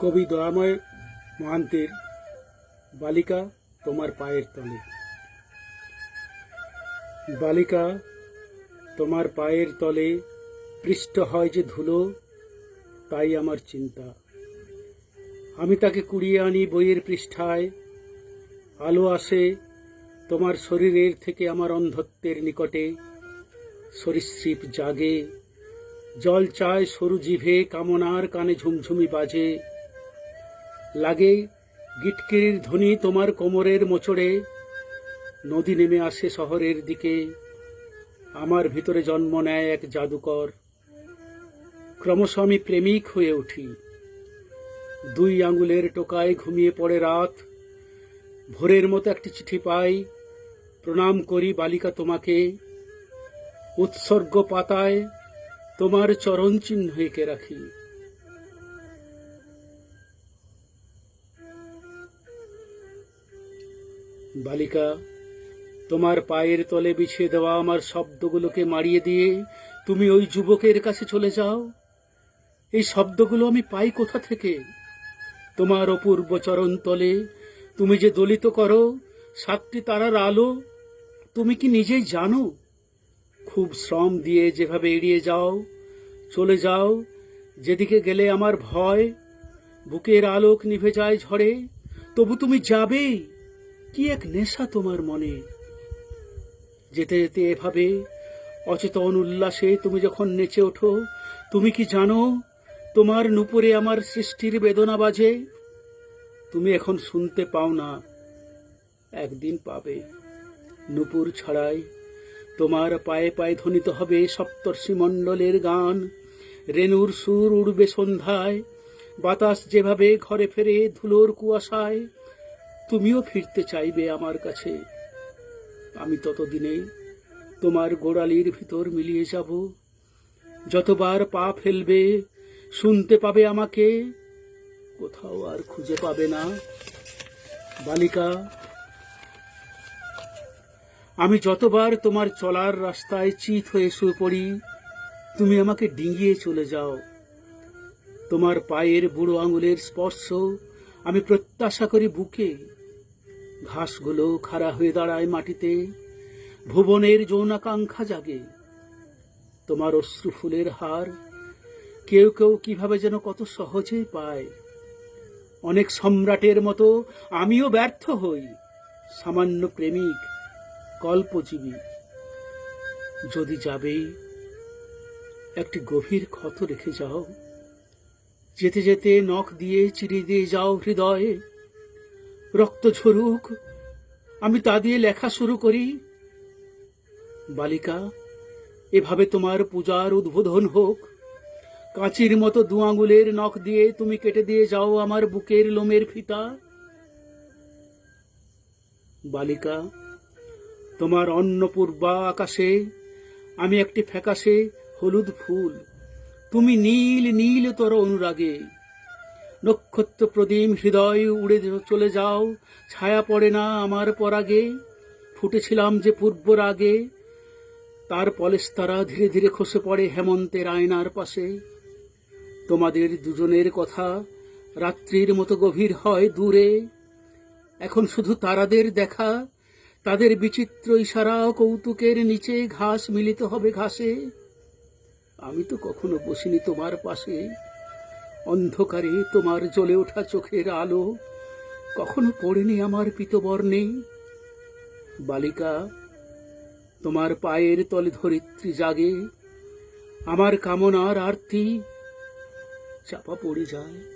কবি দয়াময় মহান্তের বালিকা তোমার পায়ের তলে। বালিকা তোমার পায়ের তলে পৃষ্ঠ হয় যে ধুলো, তাই আমার চিন্তা। আমি তাকে কুড়িয়ে আনি বইয়ের পৃষ্ঠায়। আলো আসে তোমার শরীরের থেকে আমার অন্ধত্বের নিকটে। সরীসৃপ জাগে, জল চায় সরু জিভে, কামনার কানে ঝুমঝুমি বাজে। লাগে গিটকিরির ধ্বনি তোমার কোমরের মোচড়ে। নদী নেমে আসে শহরের দিকে। আমার ভিতরে জন্ম নেয় এক জাদুকর। ক্রমশ আমি প্রেমিক হয়ে উঠি। দুই আঙ্গুলের টোকায় ঘুমিয়ে পড়ে রাত। ভোরের মতো একটি চিঠি পাই, প্রণাম করি বালিকা তোমাকে। উৎসর্গ পাতায় তোমার চরণ চিহ্ন এঁকে রাখি। বালিকা, তোমার পায়ের তলে বিছিয়ে দেওয়া আমার শব্দগুলোকে মারিয়ে দিয়ে তুমি ওই যুবকের কাছে চলে যাও। এই শব্দগুলো আমি পাই কোথা থেকে? তোমার অপূর্ব চরণ তলে তুমি যে দলিত করো, সাতটি তারার আলো, তুমি কি নিজেই জানো? খুব শ্রম দিয়ে যেভাবে এড়িয়ে যাও, চলে যাও, যেদিকে গেলে আমার ভয়, বুকের আলোক নিভে যায় ঝড়ে, তবু তুমি যাবেই। কি এক নেশা তোমার মনে? যেতে যেতে এভাবে অচেতন উল্লাসে তুমি যখন নেচে ওঠো, তুমি কি জানো তোমার নুপুরে আমার সৃষ্টির বেদনা বাজে? তুমি এখন শুনতে পাও না, একদিন পাবে। নুপুর ছড়াই তোমার পায়ে পায়ে ধ্বনিত হবে সপ্তর্ষি মণ্ডলের গান। রেনুর সুর উড়বে সন্ধ্যায়, বাতাস যেভাবে ঘরে ফেরে ধুলোর কুয়াশায় তুমিও ফিরতে চাইবে আমার কাছে। আমি ততদিনে তোমার গোড়ালির ভিতর মিলিয়ে যাব। যতবার পা ফেলবে, শুনতে পাবে আমাকে। কোথাও আর খুঁজে পাবে না। বালিকা, আমি যতবার তোমার চলার রাস্তায় চিত হয়ে শুয়ে পড়ি, তুমি আমাকে ডিঙিয়ে চলে যাও। তোমার পায়ের বুড়ো আঙুলের স্পর্শ আমি প্রত্যাশা করি বুকে। ঘাসগুলো খাড়া হয়ে দাঁড়ায় মাটিতে। ভুবনের যৌনাকাঙ্ক্ষা জাগে। তোমার অশ্রু ফুলের হার কেউ কেউ কীভাবে যেন কত সহজেই পায়। অনেক সম্রাটের মতো আমিও ব্যর্থ হই, সামান্য প্রেমিক, কল্পজীবী। যদি যাবেই একটি গভীর ক্ষত রেখে যাও। যেতে যেতে নখ দিয়ে চিড়ে দিয়ে যাও হৃদয়ে। রক্ত ঝরুক, আমি তা দিয়ে লেখা শুরু করি। বালিকা, এভাবে তোমার পূজার উদ্বোধন হোক। কাঁচির মতো দু আঙুলের নখ দিয়ে তুমি কেটে দিয়ে যাও আমার বুকের লোমের ফিতা। বালিকা, তোমার অন্নপূর্বা আকাশে আমি একটি ফ্যাকাশে হলুদ ফুল। তুমি নীল নীল তর অনুরাগে নক্ষত্র প্রদীপ হৃদয় উড়ে চলে যাও, ছায়া পড়ে না আমার পরাগে। ফুটেছিলাম যে পূর্ব রাগে, তার পলেস্তারা ধীরে ধীরে খসে পড়ে হেমন্তের আয়নার পাশে। তোমাদের দুজনের কথা রাত্রির মতো গভীর হয় দূরে। এখন শুধু তারাদের দেখা, তাদের বিচিত্র ইশারা কৌতুকের নিচে ঘাস মিলিত হবে ঘাসে। আমি তো কখনো বসিনি তোমার পাশে। অন্ধকারে তোমার জ্বলে ওঠা চোখের আলো কখনো পড়েনি আমার পিতবর্ণে বালিকা, তোমার পায়ের তলে ধরিত্রী জাগে, আমার কামনার আরতি চাপা পড়ে যায়।